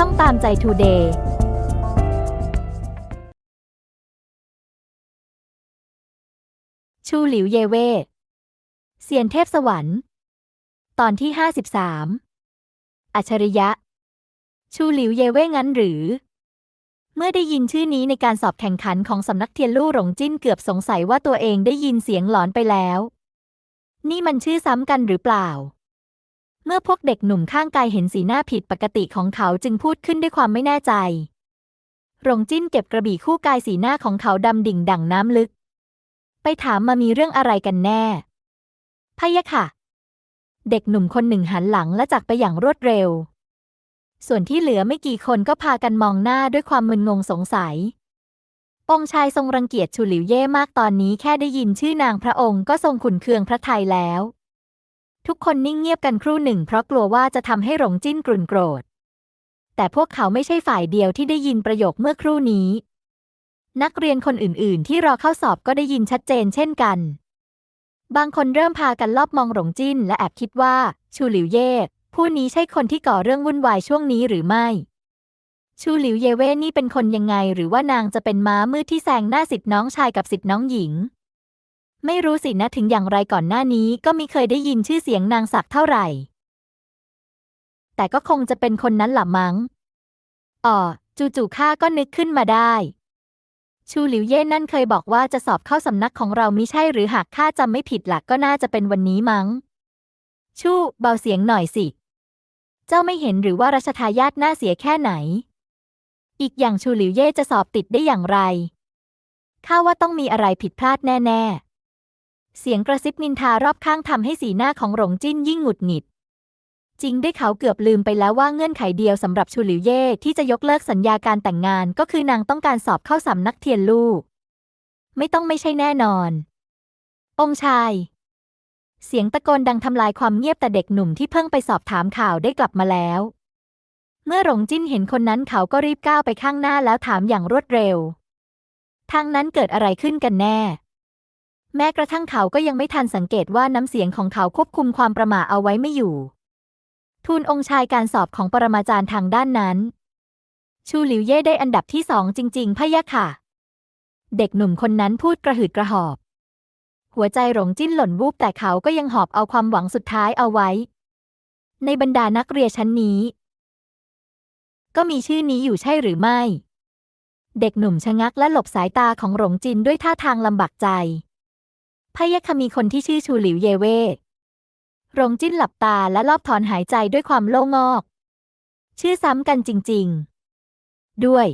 ช่องตามใจทูเดย์ชูหลิวเยเว่เซียนเทพสวรรค์ ตอนที่53อัจฉริยะ ชูหลิวเยเว่งั้นหรือ เมื่อได้ยินชื่อนี้ในการสอบแข่งขันของสำนักเทียนลู่หลงจิ้นเกือบสงสัยว่าตัวเองได้ยินเสียงหลอนไปแล้ว นี่มันชื่อซ้ำกันหรือเปล่า เมื่อพวกเด็กหนุ่มข้างกายเห็นสีหน้าผิดปกติของเขาจึงพูดขึ้นด้วยความไม่แน่ใจ หลงจิ้นเก็บกระบี่คู่กายสีหน้าของเขาดำดิ่งดั่งน้ำลึก ไปถามมามีเรื่องอะไรกันแน่พะยะค่ะ เด็กหนุ่มคนหนึ่งหันหลังและจากไปอย่างรวดเร็ว ส่วนที่เหลือไม่กี่คนก็พากันมองหน้าด้วยความมึนงงสงสัย องค์ชายทรงรังเกียจชูหลิวเย่มากตอนนี้แค่ได้ยินชื่อนางพระองค์ก็ทรงขุนเคืองพระทัยแล้ว ทุกคนนิ่งเงียบกันครู่หนึ่งเพราะกลัวว่าจะทำให้หลงจิ้นกลุ่นโกรธ แต่พวกเขาไม่ใช่ฝ่ายเดียวที่ได้ยินประโยคเมื่อครู่นี้ นักเรียนคนอื่น ๆ ที่รอเข้าสอบก็ได้ยินชัดเจนเช่นกัน บางคนเริ่มพากันลอบมองหลงจิ้น และแอบคิดว่า ชูหลิวเย่ผู้นี้ใช่คนที่ก่อเรื่องวุ่นวายช่วงนี้หรือไม่ ชูหลิวเยเว่นี่เป็นคนยังไงหรือว่านางจะเป็นม้ามืดที่แซงหน้าสิทธิ์น้องชายกับสิทธิ์น้องหญิง ไม่รู้สินะถึงอย่างไรก่อนหน้านี้ก็มิเคยได้ยินชื่อเสียงนางสักเท่าไหร่ แต่ก็คงจะเป็นคนนั้นหละมั้งอ๋อจู่ๆข้าก็นึกขึ้นมาได้ ชูหลิวเย่นั่นเคยบอกว่าจะสอบเข้าสำนักของเรามิใช่หรือหากข้าจำไม่ผิดหลักก็น่าจะเป็นวันนี้มั้ง ชู่เบาเสียงหน่อยสิ เจ้าไม่เห็นหรือว่ารัชทายาทน่าเสียแค่ไหน อีกอย่างชูหลิวเย่จะสอบติดได้อย่างไรข้าว่าต้องมีอะไรผิดพลาดแน่ ๆ เสียงกระซิบนินทารอบข้างทำให้สีหน้าของหลงจิ้นยิ่งหงุดหงิด จริงได้เขาเกือบลืมไปแล้วว่าเงื่อนไขเดียวสำหรับชูหลิวเย่ที่จะยกเลิกสัญญาการแต่งงานก็คือนางต้องการสอบเข้าสำนักเทียนลู่ไม่ต้องไม่ใช่แน่นอน องชาย เสียงตะโกนดังทำลายความเงียบแต่เด็กหนุ่มที่เพิ่งไปสอบถามข่าวได้กลับมาแล้ว เมื่อหลงจิ้นเห็นคนนั้นเขาก็รีบก้าวไปข้างหน้าแล้วถามอย่างรวดเร็ว ทางนั้นเกิดอะไรขึ้นกันแน่ แม้กระทั่งเขาก็ยังไม่ทันสังเกตว่าน้ำเสียงของเขาควบคุมความประหม่าเอาไว้ไม่อยู่ ทูลองค์ชายการสอบของปรมาจารย์ทางด้านนั้น ชูหลิวเย่ได้อันดับที่สองจริง ๆพะยะค่ะ เด็กหนุ่มคนนั้นพูดกระหืดกระหอบ หัวใจหลงจิ้นหล่นวูบแต่เขาก็ยังหอบเอาความหวังสุดท้ายเอาไว้ ในบรรดานักเรียนชั้นนี้ ก็มีชื่อนี้อยู่ใช่หรือไม่ เด็กหนุ่มชะงักและหลบสายตาของหลงจินด้วยท่าทางลำบากใจ พยะค่ะมีคนที่ชื่อชูหลิวเยเว่หลงจิ้นหลับตาและรอบถอนหายใจด้วยความโล่งอก ชื่อซ้ำกันจริง ๆ ด้วย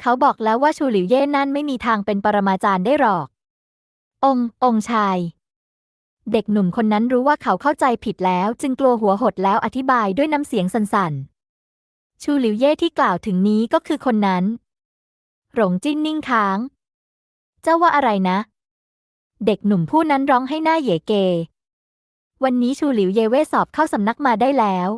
เขาบอกแล้วว่าชูหลิวเย่นั่นไม่มีทางเป็นปรมาจารย์ได้หรอก ององชาย เด็กหนุ่มคนนั้นรู้ว่าเขาเข้าใจผิดแล้ว จึงกลัวหัวหดแล้วอธิบายด้วยน้ำเสียงสั่นๆ ชูหลิวเย่ที่กล่าวถึงนี้ก็คือคนนั้น หลงจิ้นนิ่งค้าง เจ้าว่าอะไรนะ เด็กหนุ่มผู้นั้นร้องให้หน้าเยเก วันนี้ชูหลิวเยเว่สอบเข้าสำนักมาได้แล้ว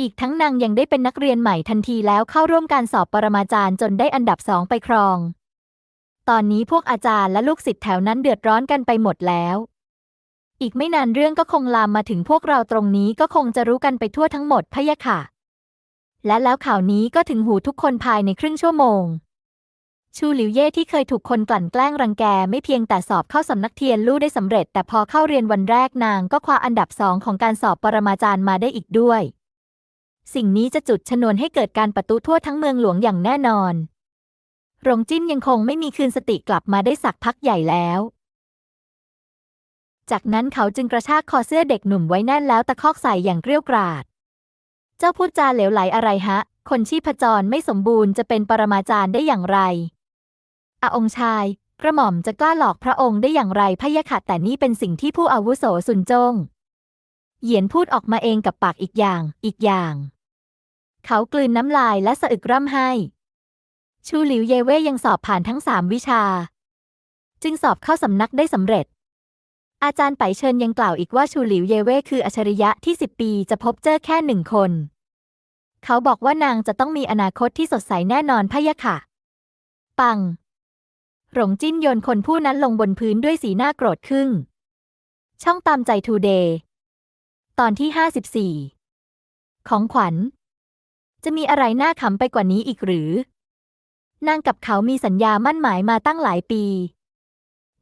อีกทั้งนางยังได้เป็นนักเรียนใหม่ทันทีแล้วเข้าร่วมการสอบปรมาจารย์จนได้อันดับสองไปครอง ตอนนี้พวกอาจารย์และลูกศิษย์แถวนั้นเดือดร้อนกันไปหมดแล้ว อีกไม่นานเรื่องก็คงลามมาถึงพวกเราตรงนี้ก็คงจะรู้กันไปทั่วทั้งหมดพะยะค่ะ และแล้วข่าวนี้ก็ถึงหูทุกคนภายในครึ่งชั่วโมง ชูหลิวเย่ที่เคยถูกคนกลั่นแกล้งรังแกไม่เพียงแต่สอบเข้าสำนักเทียนลู่ได้สำเร็จ แต่พอเข้าเรียนวันแรกนางก็คว้าอันดับสองของการสอบปรมาจารย์มาได้อีกด้วย สิ่งนี้จะจุดชนวนให้เกิดการประทุทั่วทั้งเมืองหลวงอย่างแน่นอนหลงจิ้นยังคงไม่มีคืนสติกลับมาได้สักพักใหญ่แล้ว จากนั้นเขาจึงกระชากคอเสื้อเด็กหนุ่มไว้แน่นแล้วตะคอกใส่อย่างเกรี้ยวกราด เจ้าพูดจาเหลวไหลอะไรฮะ คนชีพจรไม่สมบูรณ์จะเป็นปรมาจารย์ได้อย่างไร อาองชาย กระหม่อมจะกล้าหลอกพระองค์ได้อย่างไรพะยะค่ะแต่นี่เป็นสิ่งที่ผู้อาวุโสสุนจง เหยียนพูดออกมาเองกับปากอีกอย่าง อีกอย่าง เขากลืนน้ำลายและสะอึกร่ำไห้ ชูหลิวเยเว่ยังสอบผ่านทั้งสามวิชา จึงสอบเข้าสำนักได้สำเร็จอาจารย์ไปเชิญยังกล่าวอีกว่าชูหลิวเยเว่คืออัจฉริยะที่สิบปีจะพบเจอแค่หนึ่งคน เขาบอกว่านางจะต้องมีอนาคตที่สดใสแน่นอนพะยะค่ะ ปัง หลงจิ้นโยนคนผู้นั้นลงบนพื้นด้วยสีหน้าโกรธขึ้น ช่องตามใจทูเดย์ ตอนที่54ของขวัญ จะมีอะไรน่าขำไปกว่านี้อีกหรือนางกับเขามีสัญญามั่นหมายมาตั้งหลายปี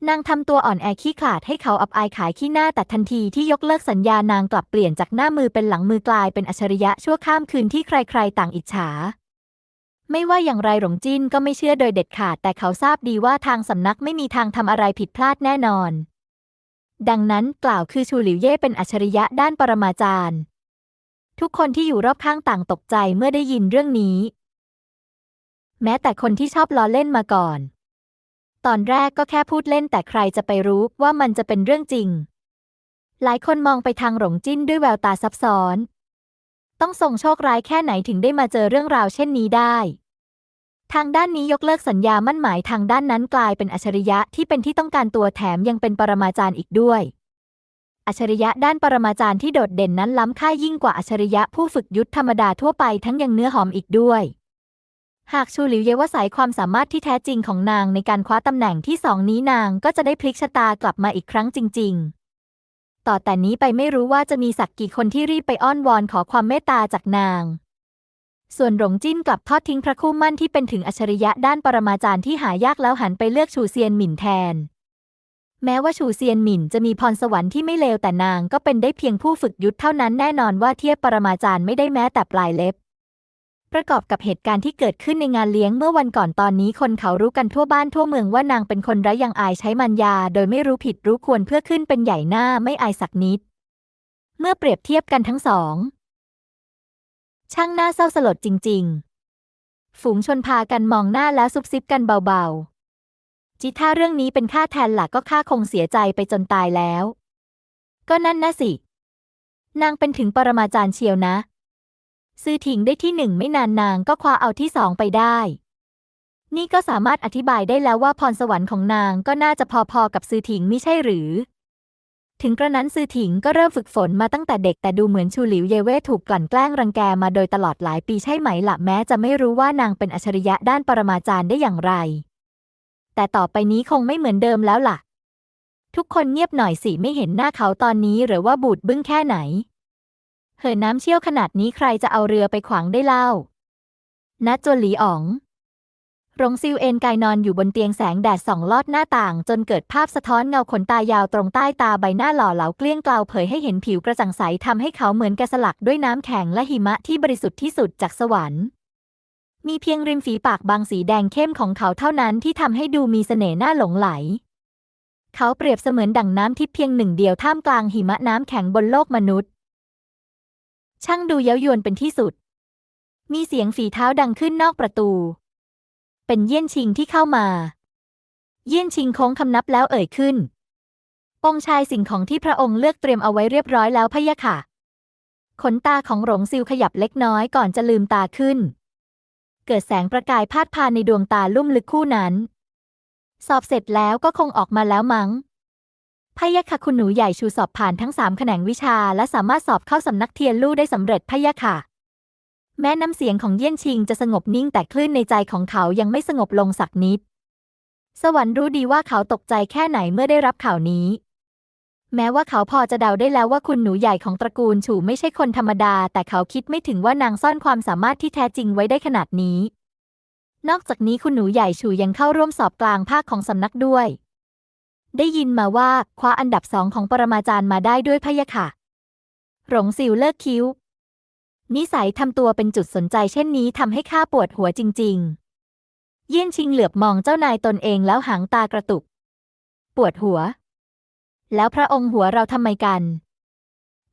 นางทำตัวอ่อนแอขี้ขลาดให้เขาอับอายขายขี้หน้าแต่ทันทีที่ยกเลิกสัญญานางกลับเปลี่ยนจากหน้ามือเป็นหลังมือกลายเป็นอัจฉริยะชั่วข้ามคืนที่ใครๆ ต่างอิจฉา ไม่ว่าอย่างไรหลงจิ้นก็ไม่เชื่อโดยเด็ดขาด แต่เขาทราบดีว่าทางสำนักไม่มีทางทำอะไรผิดพลาดแน่นอน ดังนั้นกล่าวคือชูหลิวเย่เป็นอัจฉริยะด้านปรมาจารย์ ทุกคนที่อยู่รอบข้างต่างตกใจเมื่อได้ยินเรื่องนี้ แม้แต่คนที่ชอบล้อเล่นมาก่อน ตอนแรกก็แค่พูดเล่นแต่ใครจะไปรู้ว่ามันจะเป็นเรื่องจริง หลายคนมองไปทางหลงจิ้นด้วยแววตาซับซ้อน ต้องส่งโชคร้ายแค่ไหนถึงได้มาเจอเรื่องราวเช่นนี้ได้ ทางด้านนี้ยกเลิกสัญญามั่นหมายทางด้านนั้นกลายเป็นอัจฉริยะที่เป็นที่ต้องการตัวแถมยังเป็นปรมาจารย์อีกด้วย อัจฉริยะด้านปรมาจารย์ที่โดดเด่นนั้นล้ำค่ายิ่งกว่าอัจฉริยะผู้ฝึกยุทธธรรมดาทั่วไปทั้งยังเนื้อหอมอีกด้วย หากชูหลิวเยวาสายความสามารถที่แท้จริงของนางในการคว้าตำแหน่งที่สองนี้นางก็จะได้พลิกชะตากลับมาอีกครั้งจริง ๆต่อแต่นี้ไปไม่รู้ว่าจะมีสักกี่คนที่รีบไปอ้อนวอนขอความเมตตาจากนาง ส่วนหลงจิ้นกลับทอดทิ้งพระคู่มั่นที่เป็นถึงอัจฉริยะด้านปรมาจารย์ที่หายากแล้วหันไปเลือกชูเซียนหมิ่นแทน แม้ว่าชูเซียนหมิ่นจะมีพรสวรรค์ที่ไม่เลวแต่นางก็เป็นได้เพียงผู้ฝึกยุทธเท่านั้นแน่นอนว่าเทียบปรมาจารย์ไม่ได้แม้แต่ปลายเล็บ ประกอบกับเหตุการณ์ที่เกิดขึ้นในงานเลี้ยงเมื่อวันก่อนตอนนี้คนเขารู้กันทั่วบ้านทั่วเมืองว่านางเป็นคนไร้ยังอายใช้มันยา โดยไม่รู้ผิดรู้ควรเพื่อขึ้นเป็นใหญ่หน้าไม่อายสักนิด เมื่อเปรียบเทียบกันทั้งสอง ช่างน่าเศร้าสลดจริง ๆ ฝูงชนพากันมองหน้าแล้วซุบซิบกันเบาๆ จิถ้าเรื่องนี้เป็นข้าแทนหลักก็ข้าคงเสียใจไปจนตายแล้ว ก็นั่นนะสิ นางเป็นถึงปรมาจารย์เชียวนะ ซื้อถิงได้ที่หนึ่งไม่นานนางก็คว้าเอาที่สองไปได้ นี่ก็สามารถอธิบายได้แล้วว่าพรสวรรค์ของนางก็น่าจะพอๆกับซื้อถิงไม่ใช่หรือ ถึงกระนั้นซือถิงก็เริ่มฝึกฝนมาตั้งแต่เด็กแต่ดูเหมือนชูหลิวเยเว่ถูกกลั่นแกล้งรังแกมาโดยตลอดหลายปีใช่ไหมละ่ะแม้จะไม่รู้ว่านางเป็นอัจฉริยะด้านปรมาจารย์ได้อย่างไร แต่ต่อไปนี้คงไม่เหมือนเดิมแล้วล่ะ ทุกคนเงียบหน่อยสิไม่เห็นหน้าเขาตอนนี้หรือว่าบูดบึ้งแค่ไหนเหินน้ำเชี่ยวขนาดนี้ใครจะเอาเรือไปขวางได้เล่าณจวนหลีอ๋อง รงซิวเอนกายนอนอยู่บนเตียงแสงแดดส่องลอดหน้าต่าง จนเกิดภาพสะท้อนเงาขนตายาวตรงใต้ตาใบหน้าหล่อเหลาเกลี้ยงเกลาเผยให้เห็นผิวกระจ่างใสทำให้เขาเหมือนแกะสลักด้วยน้ำแข็งและหิมะที่บริสุทธิ์ที่สุดจากสวรรค์มีเพียงริมฝีปากบางสีแดงเข้มของเขาเท่านั้นที่ทำให้ดูมีเสน่ห์น่าหลงไหล เขาเปรียบเสมือนดั่งน้ำทิพย์เพียงหนึ่งเดียวท่ามกลางหิมะน้ำแข็งบนโลกมนุษย์ ช่างดูเย้ายวนเป็นที่สุด มีเสียงฝีเท้าดังขึ้นนอกประตู เป็นเยี่ยนชิงที่เข้ามา เยี่ยนชิงโค้งคำนับแล้วเอ่ยขึ้น องค์ชายสิ่งของที่พระองค์เลือกเตรียมเอาไว้เรียบร้อยแล้วพะยะค่ะ ขนตาของหลงซิวขยับเล็กน้อยก่อนจะลืมตาขึ้น เกิดแสงประกายพาดพานในดวงตาลุ่มลึกคู่นั้น สอบเสร็จแล้วก็คงออกมาแล้วมั้งพะยะค่ะคุณหนูใหญ่ชูสอบผ่านทั้งสามแขนงวิชา และสามารถสอบเข้าสำนักเทียนลู่ได้สำเร็จพะยะค่ะ แม้น้ำเสียงของเยี่ยนชิงจะสงบนิ่งแต่คลื่นในใจของเขายังไม่สงบลงสักนิด สวรรค์รู้ดีว่าเขาตกใจแค่ไหนเมื่อได้รับข่าวนี้ แม้ว่าเขาพอจะเดาได้แล้วว่าคุณหนูใหญ่ของตระกูลฉูไม่ใช่คนธรรมดา แต่เขาคิดไม่ถึงว่านางซ่อนความสามารถที่แท้จริงไว้ได้ขนาดนี้ นอกจากนี้คุณหนูใหญ่ฉูยังเข้าร่วมสอบกลางภาคของสำนักด้วย ได้ยินมาว่าคว้าอันดับสองของปรมาจารย์มาได้ด้วยพะยะค่ะหลงซิวเลิกคิ้ว นิสัยทำตัวเป็นจุดสนใจเช่นนี้ทำให้ข้าปวดหัวจริง ๆ เยี่ยนชิงเหลือบมองเจ้านายตนเองแล้วหางตากระตุก ปวดหัว แล้วพระองค์หัวเราทำไมกัน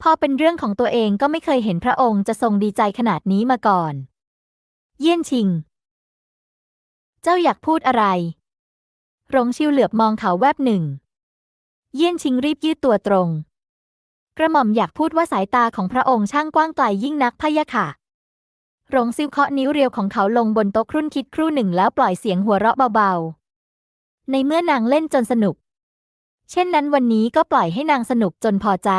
พอเป็นเรื่องของตัวเองก็ไม่เคยเห็นพระองค์จะทรงดีใจขนาดนี้มาก่อน เยี่ยนชิง เจ้าอยากพูดอะไรหลงชิวเหลือบมองเขาแวบหนึ่ง เยี่ยนชิงรีบยืดตัวตรง กระหม่อมอยากพูดว่าสายตาของพระองค์ช่างกว้างไกลยิ่งนักพะยะค่ะหลงซิวเคาะนิ้วเรียวของเขาลงบนโต๊ะครุ่นคิดครู่หนึ่งแล้วปล่อยเสียงหัวเราะเบาๆ ในเมื่อนางเล่นจนสนุก เช่นนั้นวันนี้ก็ปล่อยให้นางสนุกจนพอใจ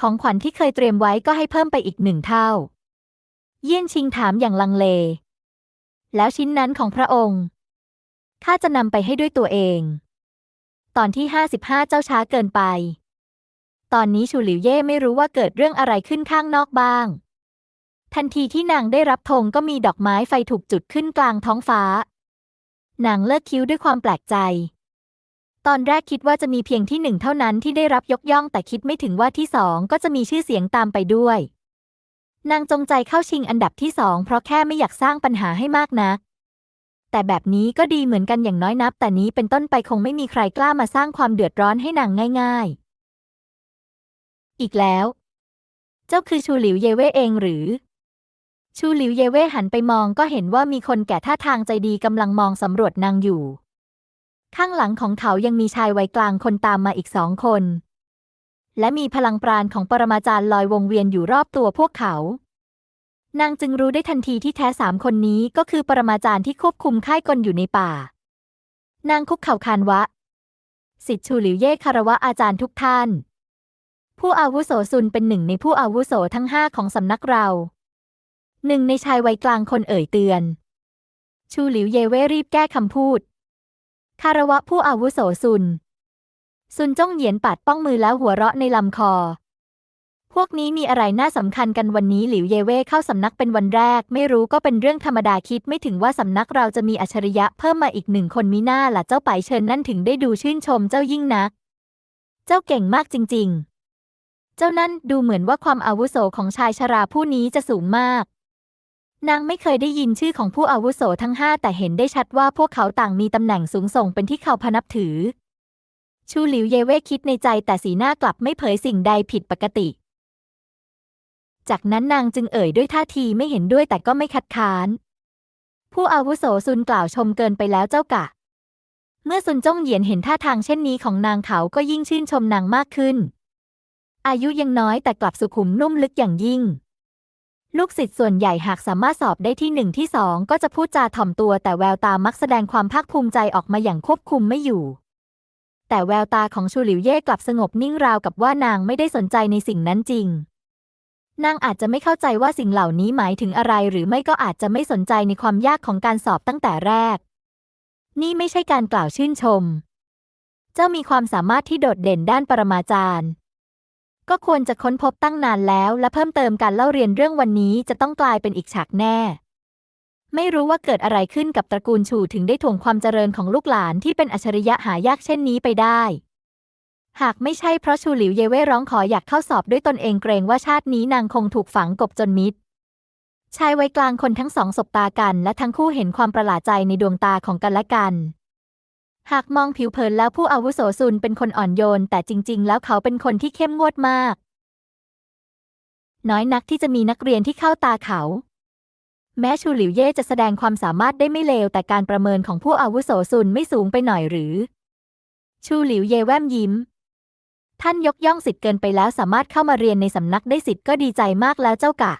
ของขวัญที่เคยเตรียมไว้ก็ให้เพิ่มไปอีกหนึ่งเท่า เยี่ยนชิงถามอย่างลังเล แล้วชิ้นนั้นของพระองค์ข้าจะนำไปให้ด้วยตัวเอง ตอนที่ห้าสิบห้าเจ้าช้าเกินไป ตอนนี้ชูหลิวเย่ไม่รู้ว่าเกิดเรื่องอะไรขึ้นข้างนอกบ้าง ทันทีที่นางได้รับธงก็มีดอกไม้ไฟถูกจุดขึ้นกลางท้องฟ้า นางเลิกคิ้วด้วยความแปลกใจ ตอนแรกคิดว่าจะมีเพียงที่หนึ่งเท่านั้นที่ได้รับยกย่องแต่คิดไม่ถึงว่าที่สองก็จะมีชื่อเสียงตามไปด้วย นางจงใจเข้าชิงอันดับที่สองเพราะแค่ไม่อยากสร้างปัญหาให้มากนักแต่แบบนี้ก็ดีเหมือนกันอย่างน้อยนับ แต่นี้เป็นต้นไปคงไม่มีใครกล้ามาสร้างความเดือดร้อนให้นางง่าย ๆ อีกแล้ว เจ้าคือชูหลิวเยเว่เองหรือ ชูหลิวเยเว่หันไปมองก็เห็นว่ามีคนแก่ท่าทางใจดีกำลังมองสำรวจนางอยู่ ข้างหลังของเขายังมีชายวัยกลางคนตามมาอีกสองคน และมีพลังปราณของปรมาจารย์ลอยวงเวียนอยู่รอบตัวพวกเขานางจึงรู้ได้ทันทีที่แท้สามคนนี้ก็คือปรมาจารย์ที่ควบคุมค่ายกลอยู่ในป่า นางคุกเข่าคานวะ สิทธิชูหลิวเย่คารวะอาจารย์ทุกท่าน ผู้อาวุโสซุนเป็นหนึ่งในผู้อาวุโสทั้งห้าของสำนักเรา หนึ่งในชายวัยกลางคนเอ่ยเตือน ชูหลิวเยเว่รีบแก้คำพูด คารวะผู้อาวุโสซุน ซุนจ้องเหยียนปัดป้องมือแล้วหัวเราะในลำคอ พวกนี้มีอะไรน่าสำคัญกันวันนี้หลิวเยเว่เข้าสำนักเป็นวันแรก ไม่รู้ก็เป็นเรื่องธรรมดาคิดไม่ถึงว่าสำนักเราจะมีอัจฉริยะเพิ่มมาอีกหนึ่งคนมิน่าล่ะเจ้าไปเชิญนั่นถึงได้ดูชื่นชมเจ้ายิ่งนัก เจ้าเก่งมากจริง ๆ เจ้านั่นดูเหมือนว่าความอาวุโสของชายชราผู้นี้จะสูงมาก นางไม่เคยได้ยินชื่อของผู้อาวุโสทั้งห้าแต่เห็นได้ชัดว่าพวกเขาต่างมีตำแหน่งสูงส่งเป็นที่เขาพนับถือ ชูหลิวเยเว่คิดในใจแต่สีหน้ากลับไม่เผยสิ่งใดผิดปกติ จากนั้นนางจึงเอ่ยด้วยท่าทีไม่เห็นด้วยแต่ก็ไม่คัดค้าน ผู้อาวุโสซุนกล่าวชมเกินไปแล้วเจ้ากะ เมื่อซุนจ้องเหยียนเห็นท่าทางเช่นนี้ของนางเขาก็ยิ่งชื่นชมนางมากขึ้น อายุยังน้อยแต่กลับสุขุมนุ่มลึกอย่างยิ่ง ลูกศิษย์ส่วนใหญ่หากสามารถสอบได้ที่หนึ่งที่สองก็จะพูดจาถ่อมตัวแต่แววตามักแสดงความภาคภูมิใจออกมาอย่างควบคุมไม่อยู่ แต่แววตาของชูหลิวเย่กลับสงบนิ่งราวกับว่านางไม่ได้สนใจในสิ่งนั้นจริง นางอาจจะไม่เข้าใจว่าสิ่งเหล่านี้หมายถึงอะไร หรือไม่ก็อาจจะไม่สนใจในความยากของการสอบตั้งแต่แรก นี่ไม่ใช่การกล่าวชื่นชม เจ้ามีความสามารถที่โดดเด่นด้านปรมาจารย์ ก็ควรจะค้นพบตั้งนานแล้วและเพิ่มเติมการเล่าเรียนเรื่องวันนี้จะต้องกลายเป็นอีกฉากแน่ ไม่รู้ว่าเกิดอะไรขึ้นกับตระกูลชูถึงได้ถ่วงความเจริญของลูกหลานที่เป็นอัจฉริยะหายากเช่นนี้ไปได้ หากไม่ใช่เพราะชูหลิวเยเว่ร้องขออยากเข้าสอบด้วยตนเองเกรงว่าชาตินี้นางคงถูกฝังกบจนมิดชายวัยกลางคนทั้งสองสบตากัน และทั้งคู่เห็นความประหลาดใจในดวงตาของกันและกัน หากมองผิวเผินแล้วผู้อาวุโสซุนเป็นคนอ่อนโยน แต่จริง ๆ แล้วเขาเป็นคนที่เข้มงวดมาก น้อยนักที่จะมีนักเรียนที่เข้าตาเขา แม้ชูหลิวเย่จะแสดงความสามารถได้ไม่เลวแต่การประเมินของผู้อาวุโสซุนไม่สูงไปหน่อยหรือ ชูหลิวเย่แวมยิ้ม ท่านยกย่องสิทธิ์เกินไปแล้วสามารถเข้ามาเรียนในสำนักได้สิทธิ์ก็ดีใจมากแล้วเจ้ากะ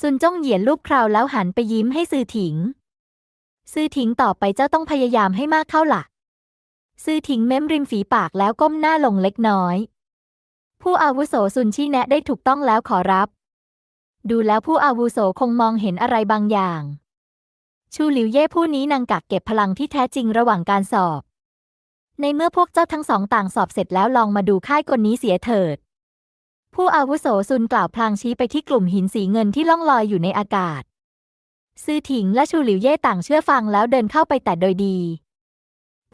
ซุนจ้องเหยียนรูปคราวแล้วหันไปยิ้มให้ซือถิง ซือถิงต่อไปเจ้าต้องพยายามให้มากเข้าล่ะ ซือถิงเม้มริมฝีปากแล้วก้มหน้าลงเล็กน้อย ผู้อาวุโสซุนชี้แนะได้ถูกต้องแล้วขอรับ ดูแล้วผู้อาวุโสคงมองเห็นอะไรบางอย่าง ชูหลิวเย่ผู้นี้นางกักเก็บพลังที่แท้จริงระหว่างการสอบ ในเมื่อพวกเจ้าทั้งสองต่างสอบเสร็จแล้วลองมาดูค่ายกลนี้เสียเถิด ผู้อาวุโสซุนกล่าวพลางชี้ไปที่กลุ่มหินสีเงินที่ล่องลอยอยู่ในอากาศ ซือถิงและชูหลิวเย่ต่างเชื่อฟังแล้วเดินเข้าไปแต่โดยดี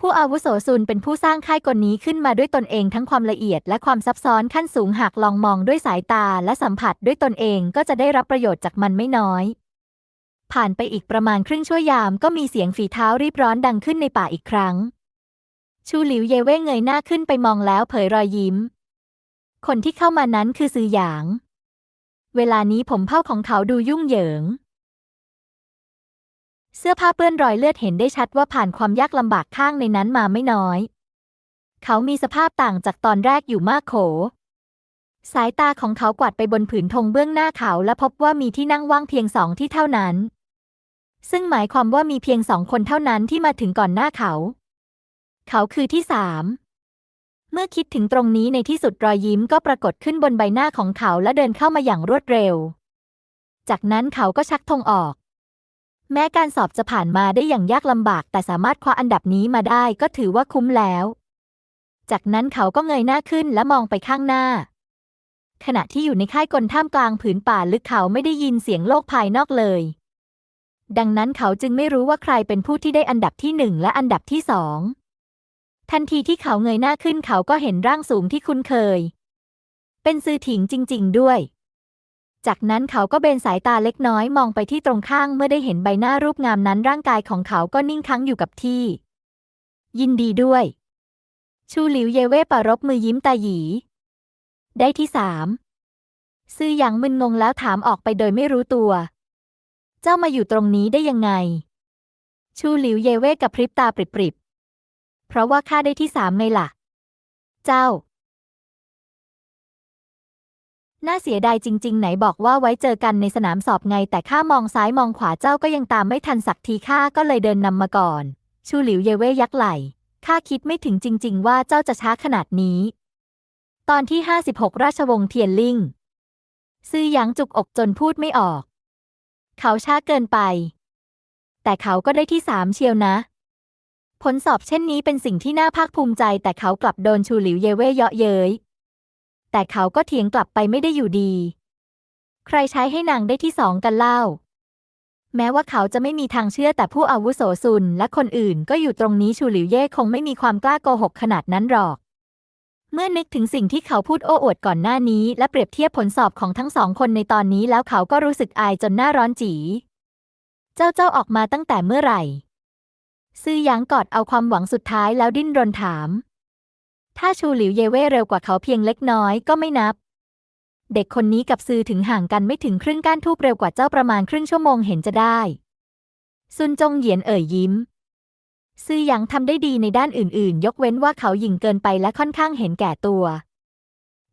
ผู้อาวุโสซุนเป็นผู้สร้างค่ายกลนี้ขึ้นมาด้วยตนเองทั้งความละเอียดและความซับซ้อนขั้นสูงหากลองมองด้วยสายตาและสัมผัสด้วยตนเองก็จะได้รับประโยชน์จากมันไม่น้อย ผ่านไปอีกประมาณครึ่งชั่วยามก็มีเสียงฝีเท้ารีบร้อนดังขึ้นในป่าอีกครั้ง ชูหลิวเย่เว่เงยหน้าขึ้นไปมองแล้วเผยรอยยิ้ม คนที่เข้ามานั้นคือซือหยาง เวลานี้ผมเผ้าของเขาดูยุ่งเหยิง เสื้อผ้าเปื้อนรอยเลือดเห็นได้ชัดว่าผ่านความยากลำบากข้างในนั้นมาไม่น้อย เขามีสภาพต่างจากตอนแรกอยู่มากโข สายตาของเขากวาดไปบนผืนธงเบื้องหน้าเขาและพบว่ามีที่นั่งว่างเพียงสองที่เท่านั้น ซึ่งหมายความว่ามีเพียงสองคนเท่านั้นที่มาถึงก่อนหน้าเขา เขาคือที่สามเมื่อคิดถึงตรงนี้ในที่สุดรอยยิ้มก็ปรากฏขึ้นบนใบหน้าของเขาและเดินเข้ามาอย่างรวดเร็ว จากนั้นเขาก็ชักธงออก แม้การสอบจะผ่านมาได้อย่างยากลำบาก แต่สามารถคว้าอันดับนี้มาได้ก็ถือว่าคุ้มแล้ว จากนั้นเขาก็เงยหน้าขึ้นและมองไปข้างหน้า ขณะที่อยู่ในค่ายกลท่ามกลางผืนป่าลึกเขาไม่ได้ยินเสียงโลกภายนอกเลย ดังนั้นเขาจึงไม่รู้ว่าใครเป็นผู้ที่ได้อันดับที่หนึ่งและอันดับที่สองทันทีที่เขาเงยหน้าขึ้นเขาก็เห็นร่างสูงที่คุ้นเคย เป็นซือถิงจริง ๆ ด้วย จากนั้นเขาก็เบนสายตาเล็กน้อยมองไปที่ตรงข้างเมื่อได้เห็นใบหน้ารูปงามนั้นร่างกายของเขาก็นิ่งค้างอยู่กับที่ ยินดีด้วย ชูหลิวเยเว่ปรบมือยิ้มตาหยี ได้ที่สามซื่อหยางมึนงงแล้วถามออกไปโดยไม่รู้ตัว เจ้ามาอยู่ตรงนี้ได้ยังไง ชูหลิวเยเว่กับพริบตาปริบๆเพราะว่าข้าได้ที่สามไงล่ะ เจ้า น่าเสียดายจริง ๆ ไหนบอกว่าไว้เจอกันในสนามสอบไง แต่ข้ามองซ้ายมองขวาเจ้าก็ยังตามไม่ทันสักทีข้าก็เลยเดินนำมาก่อน ชูหลิวเยเว่ยักไหล่ข้าคิดไม่ถึงจริง ๆ ว่าเจ้าจะช้าขนาดนี้ ตอนที่ 56 ราชวงศ์เทียนลิงซื่อหยางจุกอกจนพูดไม่ออก เขาช้าเกินไป แต่เขาก็ได้ที่สามเชียวนะ ผลสอบเช่นนี้เป็นสิ่งที่น่าภาคภูมิใจ แต่เขากลับโดนชูหลิวเยเว่เยาะเย้ย แต่เขาก็เถียงกลับไปไม่ได้อยู่ดี ใครใช้ให้นางได้ที่สองกันเล่า แม้ว่าเขาจะไม่มีทางเชื่อแต่ผู้อาวุโสซุนและคนอื่นก็อยู่ตรงนี้ชูหลิวเย่คงไม่มีความกล้าโกหกขนาดนั้นหรอก เมื่อนึกถึงสิ่งที่เขาพูดโอ้อวดก่อนหน้านี้ และเปรียบเทียบผลสอบของทั้งสองคนในตอนนี้แล้วเขาก็รู้สึกอายจนหน้าร้อนจี เจ้าเจ้าออกมาตั้งแต่เมื่อไหร่ซื่อหยางกอดเอาความหวังสุดท้ายแล้วดิ้นรนถาม ถ้าชูหลิวเยเว่เร็วกว่าเขาเพียงเล็กน้อยก็ไม่นับ เด็กคนนี้กับซือถึงห่างกันไม่ถึงครึ่งก้านทูบเร็วกว่าเจ้าประมาณครึ่งชั่วโมงเห็นจะได้ ซุนจงเหยียนเอ่ยยิ้ม ซือหยางทำได้ดีในด้านอื่นๆ ยกเว้นว่าเขาหยิ่งเกินไปและค่อนข้างเห็นแก่ตัว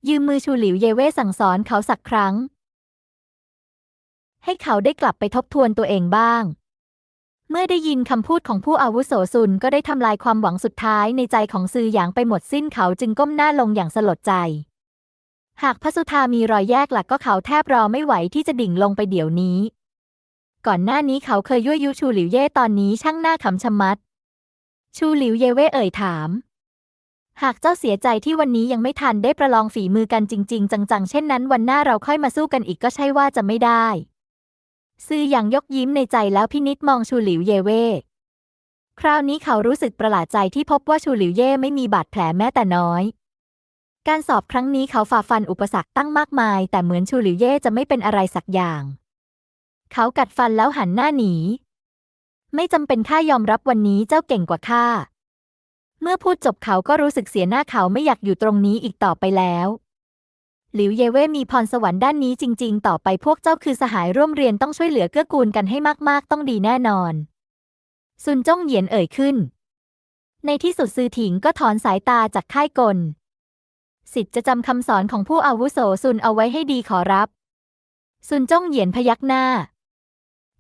ยืมมือชูหลิวเยเว่สั่งสอนเขาสักครั้ง ให้เขาได้กลับไปทบทวนตัวเองบ้าง เมื่อได้ยินคำพูดของผู้อาวุโสซุนก็ได้ทำลายความหวังสุดท้ายในใจของซือหยางไปหมดสิ้นเขาจึงก้มหน้าลงอย่างสลดใจ หากพระสุธามีรอยแยกหลักก็เขาแทบรอไม่ไหวที่จะดิ่งลงไปเดี๋ยวนี้ ก่อนหน้านี้เขาเคยยั่วยุชูหลิวเย่ตอนนี้ช่างหน้าขำชะมัด ชูหลิวเย่เว่เอ่ยถาม หากเจ้าเสียใจที่วันนี้ยังไม่ทันได้ประลองฝีมือกันจริง ๆ จังๆ เช่นนั้นวันหน้าเราค่อยมาสู้กันอีกก็ใช่ว่าจะไม่ได้ ซือหยางยกยิ้มในใจแล้วพินิษมองชูหลิวเย่เว่คราวนี้เขารู้สึกประหลาดใจที่พบว่าชูหลิวเย่ไม่มีบาดแผลแม้แต่น้อย การสอบครั้งนี้เขาฝ่าฟันอุปสรรคตั้งมากมาย แต่เหมือนชูหลิวเย่จะไม่เป็นอะไรสักอย่าง เขากัดฟันแล้วหันหน้าหนี ไม่จำเป็นข้ายอมรับวันนี้เจ้าเก่งกว่าข้า เมื่อพูดจบเขาก็รู้สึกเสียหน้าเขาไม่อยากอยู่ตรงนี้อีกต่อไปแล้ว หลิวเยเว่มีพรสวรรค์ด้านนี้จริง ๆ ต่อไปพวกเจ้าคือสหายร่วมเรียนต้องช่วยเหลือเกื้อกูลกันให้มาก ๆ ต้องดีแน่นอน ซุนจ้องเหยียนเอ่ยขึ้น ในที่สุดซือถิงก็ถอนสายตาจากค่ายกล สิทธิ์จะจำคำสอนของผู้อาวุโสซุนเอาไว้ให้ดีขอรับ ซุนจ้องเหยียนพยักหน้า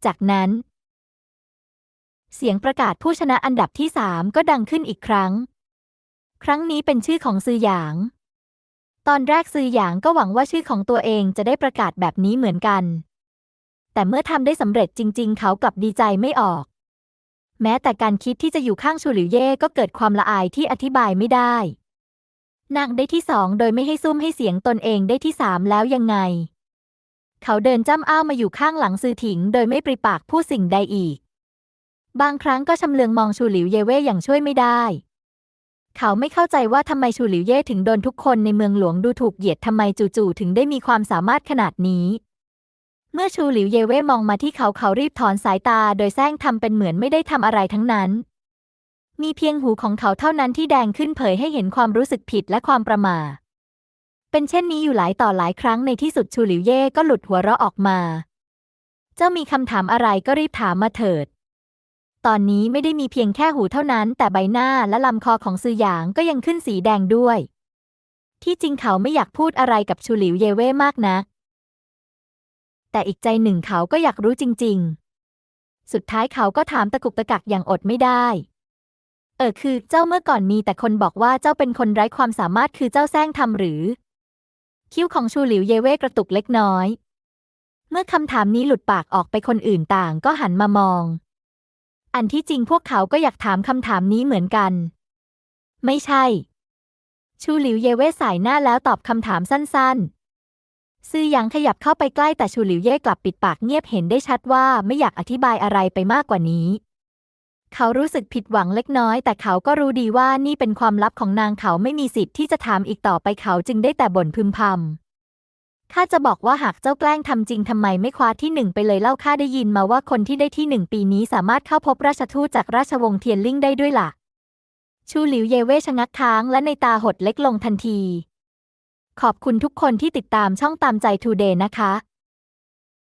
จากนั้น เสียงประกาศผู้ชนะอันดับที่สามก็ดังขึ้นอีกครั้ง ครั้งนี้เป็นชื่อของซือหยาง ตอนแรกซือหยางก็หวังว่าชื่อของตัวเองจะได้ประกาศแบบนี้เหมือนกัน แต่เมื่อทำได้สำเร็จจริง ๆ เขากลับดีใจไม่ออก แม้แต่การคิดที่จะอยู่ข้างชูหลิวเย่ก็เกิดความละอายที่อธิบายไม่ได้นางได้ที่สองโดยไม่ให้ซุ่มให้เสียงตนเองได้ที่สามแล้วยังไง เขาเดินจ้ำอ้าวมาอยู่ข้างหลังซือถิง โดยไม่ปริปากพูดสิ่งใดอีก บางครั้งก็ชำเลืองมองชูหลิวเย่เว่อย่างช่วยไม่ได้ เขาไม่เข้าใจว่าทำไมชูหลิวเย่ถึงโดนทุกคนในเมืองหลวงดูถูกเหยียดทำไมจู่ๆถึงได้มีความสามารถขนาดนี้ เมื่อชูหลิวเย่เว่มองมาที่เขาเขารีบถอนสายตาโดยแซงทำเป็นเหมือนไม่ได้ทำอะไรทั้งนั้น มีเพียงหูของเขาเท่านั้นที่แดงขึ้นเผยให้เห็นความรู้สึกผิดและความประมาเป็นเช่นนี้อยู่หลายต่อหลายครั้งในที่สุดชูหลิวเย่ก็หลุดหัวเราะออกมา เจ้ามีคำถามอะไรก็รีบถามมาเถิด ตอนนี้ไม่ได้มีเพียงแค่หูเท่านั้น แต่ใบหน้าและลำคอของซือหยางก็ยังขึ้นสีแดงด้วย ที่จริงเขาไม่อยากพูดอะไรกับชูหลิวเย่เว่มากนะัก แต่อีกใจหนึ่งเขาก็อยากรู้จริง ๆ สุดท้ายเขาก็ถามตะกุกตะกักอย่างอดไม่ได้ เออคือเจ้าเมื่อก่อนมีแต่คนบอกว่าเจ้าเป็นคนไร้ความสามารถคือเจ้าแซงทำหรือ คิ้วของชูหลิวเย่เว่กระตุกเล็กน้อย เมื่อคำถามนี้หลุดปากออกไปคนอื่นต่างก็หันมามอง อันที่จริงพวกเขาก็อยากถามคำถามนี้เหมือนกัน ไม่ใช่ ชูหลิวเย่เว่สายหน้าแล้วตอบคำถามสั้นๆ ซื่อหยางขยับเข้าไปใกล้แต่ชูหลิวเย่กลับปิดปากเงียบเห็นได้ชัดว่าไม่อยากอธิบายอะไรไปมากกว่านี้ เขารู้สึกผิดหวังเล็กน้อย แต่เขาก็รู้ดีว่านี่เป็นความลับของนางเขาไม่มีสิทธิ์ที่จะถามอีกต่อไปเขาจึงได้แต่บ่นพึมพำ ข้าจะบอกว่าหากเจ้าแกล้งทำจริงทำไมไม่คว้าที่หนึ่งไปเลยเล่าข้าได้ยินมาว่าคนที่ได้ที่หนึ่งปีนี้สามารถเข้าพบราชทูตจากราชวงศ์เทียนลิ่งได้ด้วยล่ะ ชูหลิวเยเว่ชะงักค้างและในตาหดเล็กลงทันที ขอบคุณทุกคนที่ติดตามช่องตามใจทูเดย์นะคะ